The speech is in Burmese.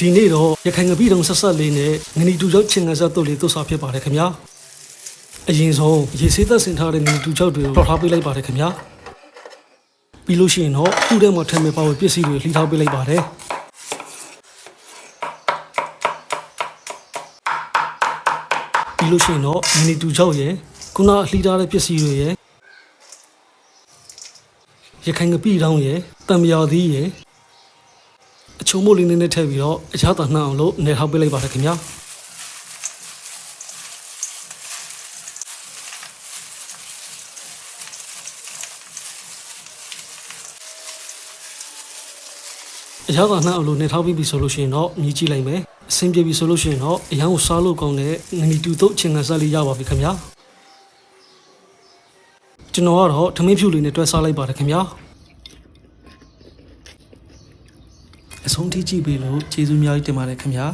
ဒီနေ့တော့ရခိုင်ငပီတုံဆက်ဆက်လေးနဲ့ငနီတူချောက်ချင်ငဆက်တို့လေးသွတ်စားဖြစ်ပါတယ်ခင်ဗျာအရင်ဆုံးရေဆေးသက်ဆင်ထားတဲ့ငနီတူချောက်တွေကိုထောက်ထားပေးလိုက်ပါတယ်ခင်ဗျာပြီးလို့ရှိရင်တော့ခုထဲမှာထည့်မဲ့ပါဝယ်ပစ္စည်းတွေလှီထားပေးလိုက်ပါတယ်ပြီးလို့ရှိရင်တော့ငနီတူချောက်ရဲ့ခုနလှီထားတဲ့ပစ္စည်းတွေရဲ့ရခိုင်ငပီတောင်းရဲ့တံမြာသီးရဲ့ အချုံမို့လေးနည်းနည်းထည့်ပြီးတော့အချားတာနှံ့အောင်လို့နေထောက်ပေးလိုက်ပါတယ်ခင်ဗျာအချားတာနှံ့အောင်လို့နေထောက်ပြီးပြီဆိုလို့ရှိရင်တော့မြည်ကြည့်လိုက်မယ်အဆင်ပြေပြီဆိုလို့ရှိရင်တော့အရန်ကိုစားလို့ကောင်းတဲ့ငနီတူတုတ်ချင်ငံဆက်လေးရပါပြီခင်ဗျာကျွန်တော်ကတော့ထမင်းဖြူလေးနဲ့တွဲစားလိုက်ပါတယ်ခင်ဗျာ အဆုံးထိကြည့်ပေးလို့ကျေးဇူးများကြီးတင်ပါတယ်ခင်ဗျာ